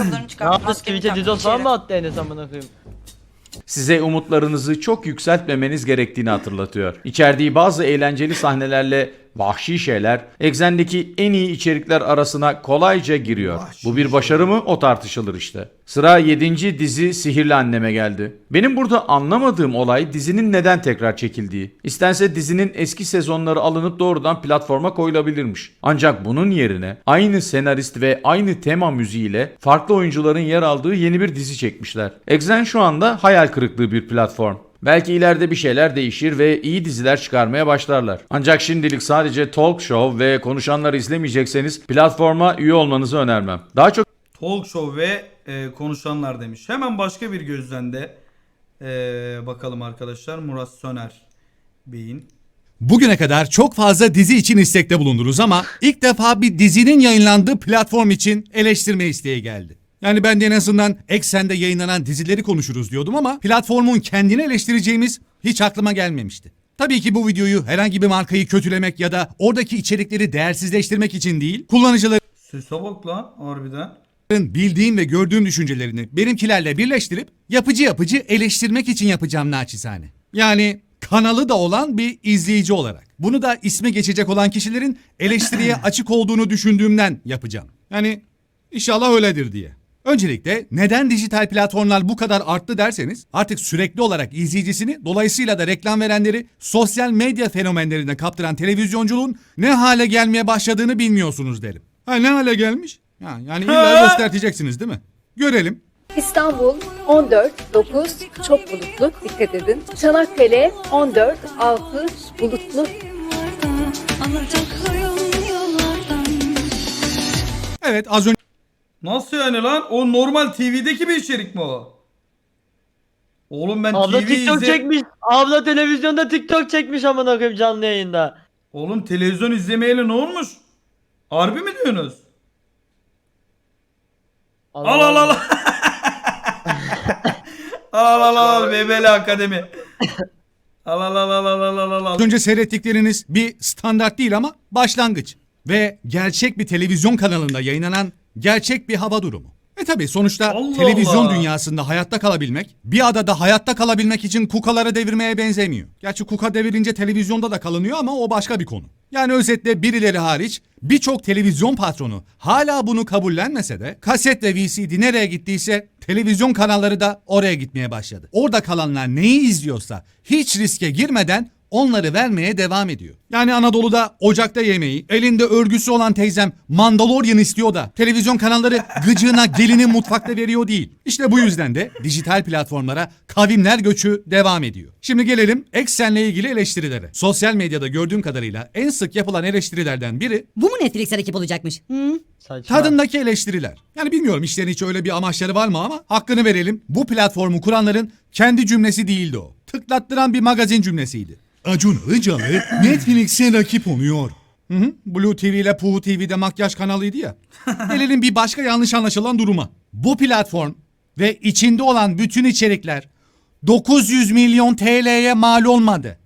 ayakkabılarını Ne çıkarttı. yaptı Twitch'e taktı falan mı attı Enes amına koyayım? Size umutlarınızı çok yükseltmemeniz gerektiğini hatırlatıyor. İçerdiği bazı eğlenceli sahnelerle vahşi şeyler, Exen'deki en iyi içerikler arasına kolayca giriyor. Bu bir başarı mı? O tartışılır işte. Sıra 7. dizi Sihirli Anneme geldi. Benim burada anlamadığım olay dizinin neden tekrar çekildiği. İstense dizinin eski sezonları alınıp doğrudan platforma koyulabilirmiş. Ancak bunun yerine aynı senarist ve aynı tema müziğiyle farklı oyuncuların yer aldığı yeni bir dizi çekmişler. Exen şu anda hayal kırıklığı bir platform. Belki ileride bir şeyler değişir ve iyi diziler çıkarmaya başlarlar. Ancak şimdilik sadece talk show ve konuşanları izlemeyecekseniz platforma üye olmanızı önermem. Daha çok Talk show ve e, konuşanlar demiş. Hemen başka bir gözden de e, bakalım arkadaşlar. Murat Söner Bey'in. Bugüne kadar çok fazla dizi için istekte bulundunuz ama ilk defa bir dizinin yayınlandığı platform için eleştirme isteği geldi. Yani ben de en azından Eksen'de yayınlanan dizileri konuşuruz diyordum ama platformun kendini eleştireceğimiz hiç aklıma gelmemişti. Tabii ki bu videoyu herhangi bir markayı kötülemek ya da oradaki içerikleri değersizleştirmek için değil, kullanıcıların Sese bak lan harbiden. bildiğim ve gördüğüm düşüncelerini benimkilerle birleştirip yapıcı yapıcı eleştirmek için yapacağım naçizane. Yani kanalı da olan bir izleyici olarak. Bunu da isme geçecek olan kişilerin eleştiriye açık olduğunu düşündüğümden yapacağım. Yani inşallah öyledir diye. Öncelikle neden dijital platformlar bu kadar arttı derseniz artık sürekli olarak izleyicisini dolayısıyla da reklam verenleri sosyal medya fenomenlerine kaptıran televizyonculuğun ne hale gelmeye başladığını bilmiyorsunuz derim. Ha ne hale gelmiş? Ha, yani illa göstereceksiniz değil mi? Görelim. İstanbul 14 9 çok bulutlu dikkat edin. Çanakkale 14 6 bulutlu Evet az önce Nasıl yani lan? O normal TV'deki bir içerik mi o? Oğlum ben Abla TV TikTok izle... çekmiş. Abla televizyonda TikTok çekmiş amına koyayım canlı yayında. Oğlum televizyon izlemeyeli ne olmuş? Harbi mi diyorsunuz? Al al al. al al al al Bebeli Akademi. Al al al al al al al al. Az önce seyrettikleriniz bir standart değil ama başlangıç. Ve gerçek bir televizyon kanalında yayınlanan gerçek bir hava durumu. E tabi sonuçta Allah televizyon Allah. dünyasında hayatta kalabilmek bir adada hayatta kalabilmek için kukaları devirmeye benzemiyor. Gerçi kuka devirince televizyonda da kalınıyor ama o başka bir konu. Yani özetle birileri hariç birçok televizyon patronu hala bunu kabullenmese de kaset ve VCD nereye gittiyse televizyon kanalları da oraya gitmeye başladı. Orada kalanlar neyi izliyorsa hiç riske girmeden onları vermeye devam ediyor. Yani Anadolu'da ocakta yemeği, elinde örgüsü olan teyzem Mandalorian istiyor da televizyon kanalları gıcığına gelini mutfakta veriyor değil. İşte bu yüzden de dijital platformlara kavimler göçü devam ediyor. Şimdi gelelim Exxen'le ilgili eleştirilere. Sosyal medyada gördüğüm kadarıyla en sık yapılan eleştirilerden biri Bu mu Netflix'e rakip olacakmış? Hı? Saçma. tadındaki eleştiriler. Yani bilmiyorum işlerin hiç öyle bir amaçları var mı ama hakkını verelim. Bu platformu kuranların kendi cümlesi değildi o. Tıklattıran bir magazin cümlesiydi. Acun Ilıcalı Netflix'e rakip oluyor. Hı hı. Blue TV ile Puhu TV'de makyaj kanalıydı ya. Gelelim bir başka yanlış anlaşılan duruma. Bu platform ve içinde olan bütün içerikler 900 milyon TL'ye mal olmadı.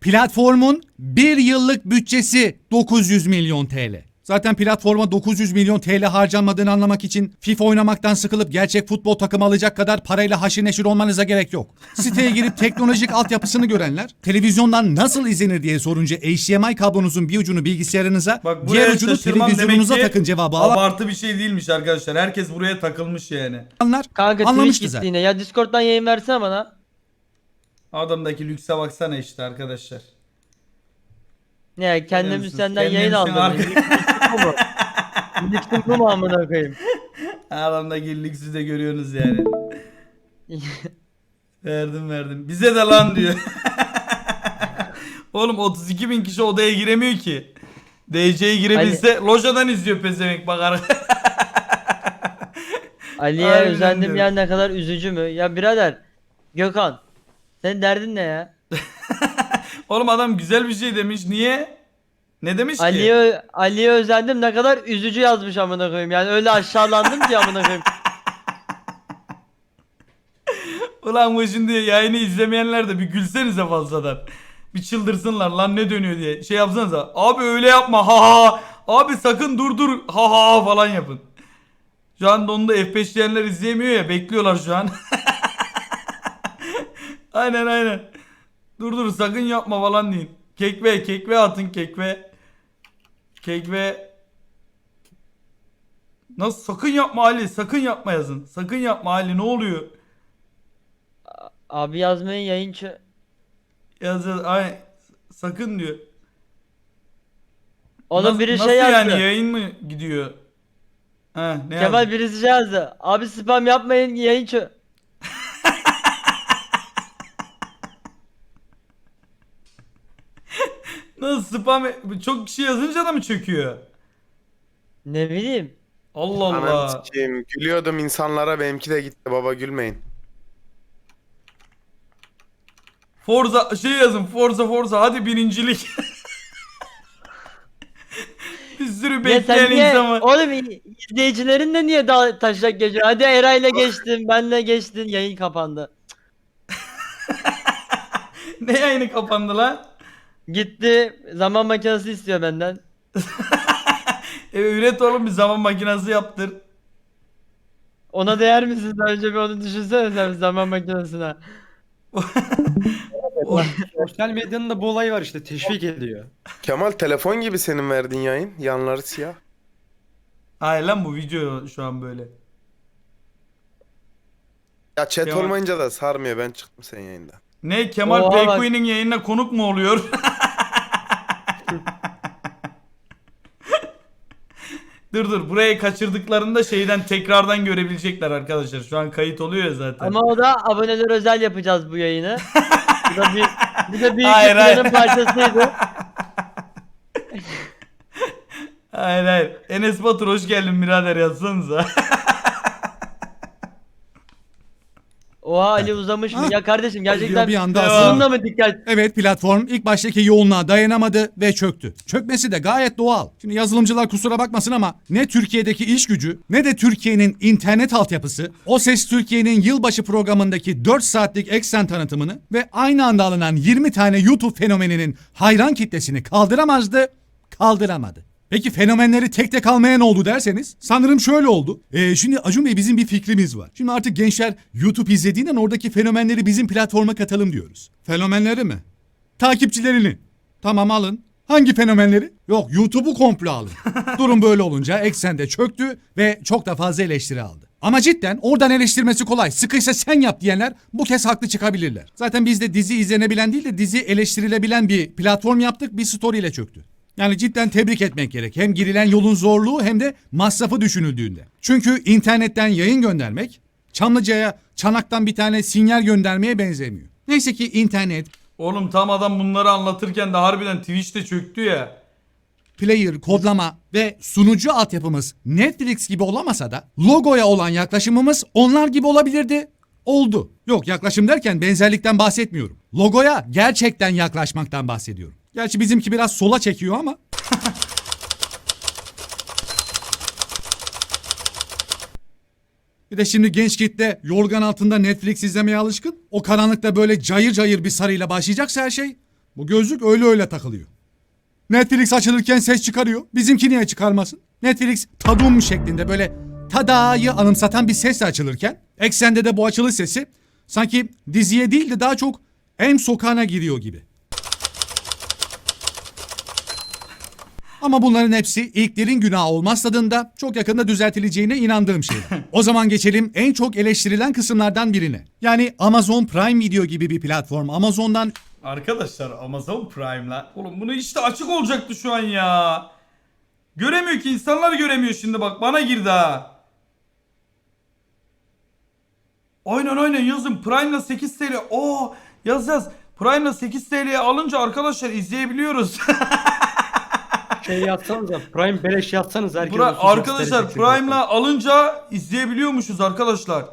Platformun bir yıllık bütçesi 900 milyon TL. Zaten platforma 900 milyon TL harcanmadığını anlamak için FIFA oynamaktan sıkılıp gerçek futbol takımı alacak kadar parayla haşir neşir olmanıza gerek yok. Siteye girip teknolojik altyapısını görenler televizyondan nasıl izlenir diye sorunca HDMI kablonuzun bir ucunu bilgisayarınıza Bak diğer ucunu televizyonunuza takın cevabı abartı bir şey değilmiş arkadaşlar. Herkes buraya takılmış yani. alanlar Kanka Twitch anlamıştı gitti zaten. yine. Ya Discord'dan yayın versene bana. Adamdaki lükse baksana işte arkadaşlar. Ne kendim musun? senden Kendin yayın sen aldım. arka- mu? Lüksüm bu mu amına koyayım? Adamdaki lüksü de görüyorsunuz yani. verdim verdim. Bize de lan diyor. Oğlum 32 bin kişi odaya giremiyor ki. DC'ye girebilse lojadan izliyor pezevenk bakar. Ali'ye Harbiden özendim diyorum. ya ne kadar üzücü mü? Ya birader Gökhan senin derdin ne ya? Oğlum adam güzel bir şey demiş. Niye? Ne demiş ki? Ali'ye Ali'ye özendim ne kadar üzücü yazmış amına koyayım. Yani öyle aşağılandım ki amına koyayım. Ulan bu şimdi yayını izlemeyenler de bir gülsenize fazladan. Bir çıldırsınlar lan ne dönüyor diye. Şey yapsanıza. Abi öyle yapma ha ha. Abi sakın dur dur ha ha falan yapın. Şu anda onu da F5 diyenler izleyemiyor ya. Bekliyorlar şu an. aynen aynen. Dur dur sakın yapma falan deyin. Kekve kekve atın kekve. Kekve. Nasıl sakın yapma Ali sakın yapma yazın. Sakın yapma Ali ne oluyor? Abi yazmayın yayın çö- Yaz yaz ay sakın diyor. Oğlum Nasıl- biri nasıl şey yazdı. yani yayın mı gidiyor? Ha ne Kemal yazdı? birisi şey yazdı. Abi spam yapmayın yayın Nasıl spam çok kişi yazınca da mı çöküyor? Ne bileyim. Allah Allah. Ananı sikeyim. Gülüyordum insanlara benimki de gitti baba gülmeyin. Forza şey yazın Forza Forza hadi birincilik. bir sürü Ya bekleyen sen niye, insan var. oğlum izleyicilerin de niye daha taşak geçiyor? Hadi Eray'la geçtin, benle geçtin, yayın kapandı. Ne yayını kapandı lan? Gitti, zaman makinesi istiyor benden. E, üret oğlum bir zaman makinesi yaptır. Ona değer misin? Sen önce bir onu düşünsene sen zaman makinesine. Sosyal medyanın da bu olayı var işte teşvik ediyor. Kemal telefon gibi senin verdiğin yayın. Yanları siyah. Hayır lan bu video şu an böyle. Ya chat Kemal- olmayınca da sarmıyor. Ben çıktım senin yayından. Ne Kemal Oha bak. Yayınına konuk mu oluyor? dur dur burayı kaçırdıklarında şeyden tekrardan görebilecekler arkadaşlar. Şu an kayıt oluyor ya zaten. Ama o da aboneler özel yapacağız bu yayını. Bu da bir, bu da büyük Hayır, bir hayır. planın parçasıydı. Hayır hayır. Enes Batur hoş geldin birader yazsanıza. Oha Ali uzamış mı? Ha. Ya kardeşim gerçekten Bir anda aslında. bununla mı dikkat? Evet platform ilk baştaki yoğunluğa dayanamadı ve çöktü. Çökmesi de gayet doğal. Şimdi yazılımcılar kusura bakmasın ama ne Türkiye'deki iş gücü ne de Türkiye'nin internet altyapısı O Ses Türkiye'nin yılbaşı programındaki 4 saatlik eksen tanıtımını ve aynı anda alınan 20 tane YouTube fenomeninin hayran kitlesini kaldıramazdı, kaldıramadı. Peki fenomenleri tek tek almaya ne oldu derseniz sanırım şöyle oldu. Ee, şimdi Acun Bey bizim bir fikrimiz var. Şimdi artık gençler YouTube izlediğinden oradaki fenomenleri bizim platforma katalım diyoruz. Fenomenleri mi? Takipçilerini. Tamam alın. Hangi fenomenleri? Yok YouTube'u komple alın. Durum böyle olunca eksende çöktü ve çok da fazla eleştiri aldı. Ama cidden oradan eleştirmesi kolay. Sıkıysa sen yap diyenler bu kez haklı çıkabilirler. Zaten biz de dizi izlenebilen değil de dizi eleştirilebilen bir platform yaptık bir story ile çöktü. Yani cidden tebrik etmek gerek. Hem girilen yolun zorluğu hem de masrafı düşünüldüğünde. Çünkü internetten yayın göndermek Çamlıca'ya çanaktan bir tane sinyal göndermeye benzemiyor. Neyse ki internet, Oğlum tam adam bunları anlatırken de harbiden Twitch'te çöktü ya. player, kodlama ve sunucu altyapımız Netflix gibi olamasa da logoya olan yaklaşımımız onlar gibi olabilirdi. Oldu. Yok yaklaşım derken benzerlikten bahsetmiyorum. Logoya gerçekten yaklaşmaktan bahsediyorum. Gerçi bizimki biraz sola çekiyor ama. Bir de şimdi genç kitle yorgan altında Netflix izlemeye alışkın. O karanlıkta böyle cayır cayır bir sarıyla başlayacaksa her şey. Bu gözlük öyle öyle takılıyor. Netflix açılırken ses çıkarıyor. Bizimki niye çıkarmasın? Netflix tadum şeklinde böyle tadayı anımsatan bir sesle açılırken eksende de bu açılış sesi sanki diziye değil de daha çok em sokağına giriyor gibi. Ama bunların hepsi ilklerin günahı olmaz tadında çok yakında düzeltileceğine inandığım şey. O zaman geçelim en çok eleştirilen kısımlardan birine. Yani Amazon Prime Video gibi bir platform Amazon'dan Arkadaşlar Amazon Prime'la. Oğlum bunu işte açık olacaktı şu an ya. Göremiyor ki insanlar göremiyor şimdi bak bana girdi ha. Aynen aynen yazın Prime'la 8 TL. Oo yaz yaz. Prime'la 8 TL'ye alınca arkadaşlar izleyebiliyoruz. Şey yazsanız ya Prime beleş yazsanız herkes Bura- olsun, arkadaşlar Prime'la alınca izleyebiliyormuşuz arkadaşlar.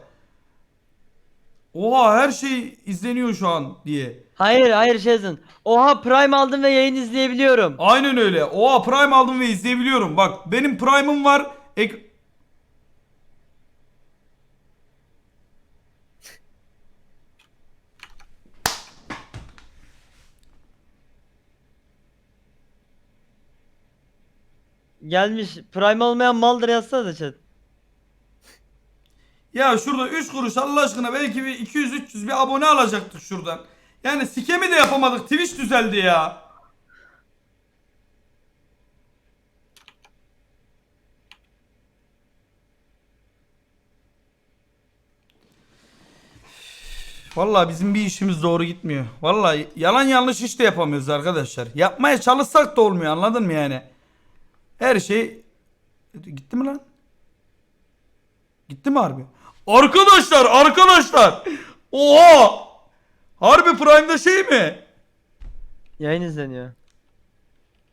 Oha her şey izleniyor şu an diye. Hayır hayır şey yazın. Oha Prime aldım ve yayın izleyebiliyorum. Aynen öyle. Oha Prime aldım ve izleyebiliyorum. Bak benim Prime'ım var. Ek- Gelmiş Prime olmayan maldır yazsana chat. Ya şurada 3 kuruş Allah aşkına belki bir 200-300 bir abone alacaktık şuradan. Yani sikemi de yapamadık. Twitch düzeldi ya. Vallahi bizim bir işimiz doğru gitmiyor. Vallahi yalan yanlış iş de yapamıyoruz arkadaşlar. Yapmaya çalışsak da olmuyor anladın mı yani? Her şey gitti mi lan? Gitti mi harbi? Arkadaşlar arkadaşlar. Oha! Harbi Prime'da şey mi? Yayın izleniyor.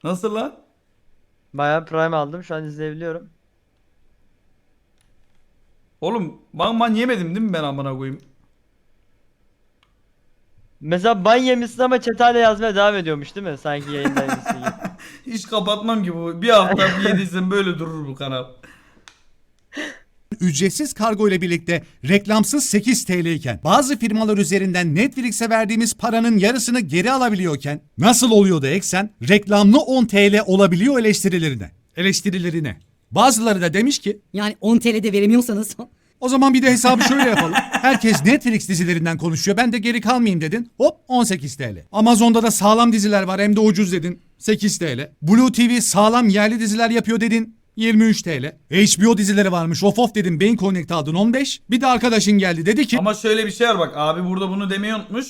Nasıl lan? Bayağı prime aldım şu an izleyebiliyorum. Oğlum ben man yemedim değil mi ben amına koyayım? Mesela ban yemişsin ama çetayla yazmaya devam ediyormuş değil mi? Sanki yayındaymışsın gibi. Hiç kapatmam ki bu. Bir hafta bir yediysen böyle durur bu kanal. ücretsiz kargo ile birlikte reklamsız 8 TL iken bazı firmalar üzerinden Netflix'e verdiğimiz paranın yarısını geri alabiliyorken nasıl oluyor da eksen reklamlı 10 TL olabiliyor eleştirilerine. Eleştirilerine. Bazıları da demiş ki Yani 10 TL'de veremiyorsanız. O zaman bir de hesabı şöyle yapalım. Herkes Netflix dizilerinden konuşuyor. Ben de geri kalmayayım dedin. Hop 18 TL. Amazon'da da sağlam diziler var hem de ucuz dedin. 8 TL. Blue TV sağlam yerli diziler yapıyor dedin. 23 TL. HBO dizileri varmış. Of of dedim. Beyin Connect aldın 15. Bir de arkadaşın geldi dedi ki Ama şöyle bir şey var bak abi burada bunu demeyi unutmuş.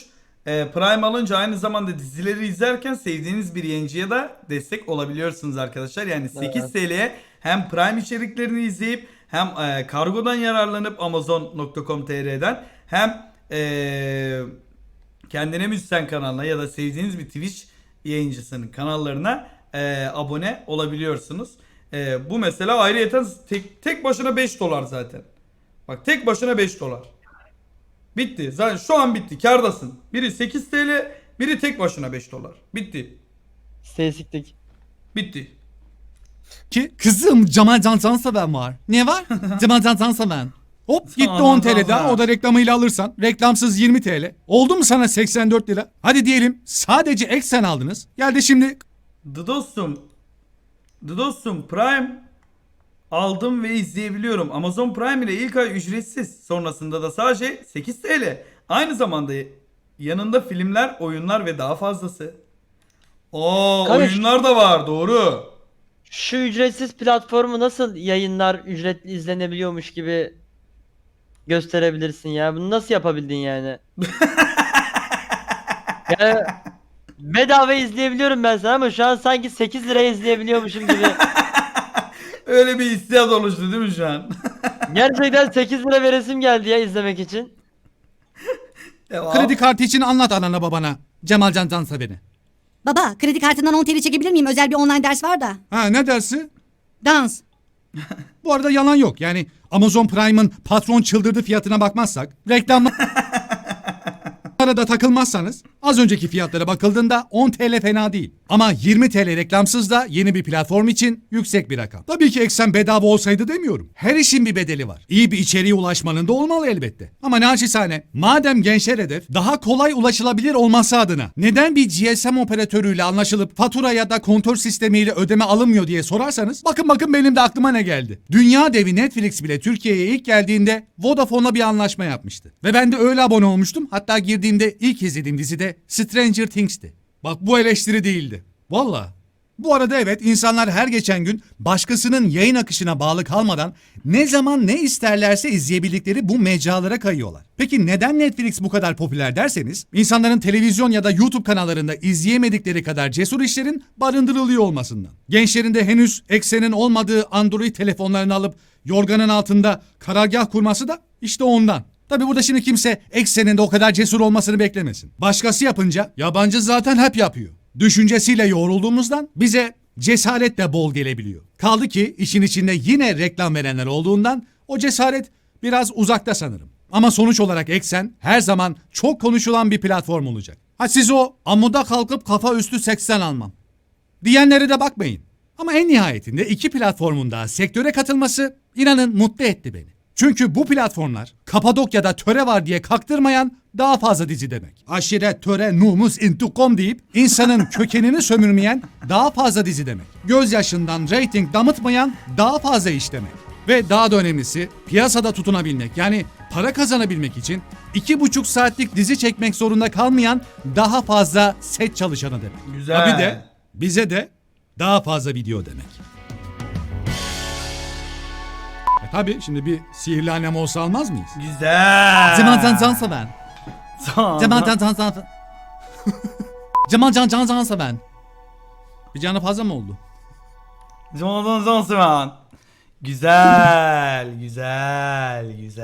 Ee, Prime alınca aynı zamanda dizileri izlerken sevdiğiniz bir yayıncıya da destek olabiliyorsunuz arkadaşlar. Yani 8 TL'ye hem Prime içeriklerini izleyip hem e, kargodan yararlanıp amazon.com.tr'den hem e, kendine müzisyen kanalına ya da sevdiğiniz bir Twitch yayıncısının kanallarına e, abone olabiliyorsunuz. E, bu mesela ayrıyeten tek, tek başına 5 dolar zaten. Bak tek başına 5 dolar. Bitti. Zaten şu an bitti. Kardasın. Biri 8 TL, biri tek başına 5 dolar. Bitti. Stasiktik. Bitti. Ki kızım Cemal Can Canseven var. Ne var? Cemal Can Canseven. Hop gitti Aman 10 TL daha o da reklamıyla alırsan reklamsız 20 TL. Oldu mu sana 84 lira? Hadi diyelim sadece eksen aldınız. Geldi şimdi The dostum. The dostum Prime aldım ve izleyebiliyorum. Amazon Prime ile ilk ay ücretsiz. Sonrasında da sadece 8 TL. Aynı zamanda yanında filmler, oyunlar ve daha fazlası. Oo Kardeş- oyunlar da var doğru. Şu ücretsiz platformu nasıl yayınlar ücretli izlenebiliyormuş gibi gösterebilirsin ya? Bunu nasıl yapabildin yani? yani bedava izleyebiliyorum ben sana ama şu an sanki 8 liraya izleyebiliyormuşum gibi. Öyle bir hissiyat oluştu değil mi şu an? Gerçekten 8 lira veresim geldi ya izlemek için. Devam. kredi kartı için anlat anana babana. Cemal Can Canseven'i. Baba kredi kartından 10 TL çekebilir miyim? Özel bir online ders var da. Ha ne dersi? Dans. Bu arada yalan yok. Yani Amazon Prime'ın patron çıldırdı fiyatına bakmazsak, reklamlara da takılmazsanız az önceki fiyatlara bakıldığında 10 TL fena değil. Ama 20 TL reklamsız da yeni bir platform için yüksek bir rakam. Tabii ki eksen bedava olsaydı demiyorum. Her işin bir bedeli var. İyi bir içeriğe ulaşmanın da olmalı elbette. Ama naçizane madem gençler hedef daha kolay ulaşılabilir olması adına neden bir GSM operatörüyle anlaşılıp fatura ya da kontör sistemiyle ödeme alınmıyor diye sorarsanız bakın bakın benim de aklıma ne geldi. Dünya devi Netflix bile Türkiye'ye ilk geldiğinde Vodafone'la bir anlaşma yapmıştı. Ve ben de öyle abone olmuştum. Hatta girdiğimde ilk izlediğim dizide Stranger Things'ti. Bak bu eleştiri değildi. Valla. Bu arada evet insanlar her geçen gün başkasının yayın akışına bağlı kalmadan ne zaman ne isterlerse izleyebildikleri bu mecralara kayıyorlar. Peki neden Netflix bu kadar popüler derseniz insanların televizyon ya da YouTube kanallarında izleyemedikleri kadar cesur işlerin barındırılıyor olmasından. Gençlerin de henüz eksenin olmadığı Android telefonlarını alıp yorganın altında karargah kurması da işte ondan. Tabi burada şimdi kimse eksenin de o kadar cesur olmasını beklemesin. Başkası yapınca yabancı zaten hep yapıyor. Düşüncesiyle yoğrulduğumuzdan bize cesaret de bol gelebiliyor. Kaldı ki işin içinde yine reklam verenler olduğundan o cesaret biraz uzakta sanırım. Ama sonuç olarak Eksen her zaman çok konuşulan bir platform olacak. Ha siz o amuda kalkıp kafa üstü 80 almam. Diyenlere de bakmayın. Ama en nihayetinde iki platformun da sektöre katılması inanın mutlu etti beni. Çünkü bu platformlar Kapadokya'da töre var diye kaktırmayan daha fazla dizi demek. Aşiret, töre, numus, intikam deyip insanın kökenini sömürmeyen daha fazla dizi demek. Gözyaşından rating damıtmayan daha fazla iş demek. Ve daha da önemlisi piyasada tutunabilmek yani para kazanabilmek için iki buçuk saatlik dizi çekmek zorunda kalmayan daha fazla set çalışanı demek. Güzel. Tabii de bize de daha fazla video demek. E tabi şimdi bir sihirli annem olsa almaz mıyız? Güzel. Zaman can ben. Zaman Zaman can can can. Zaman can can cansa ben. Bir canı fazla mı oldu? Zaman zaman zaman. Güzel, güzel, güzel.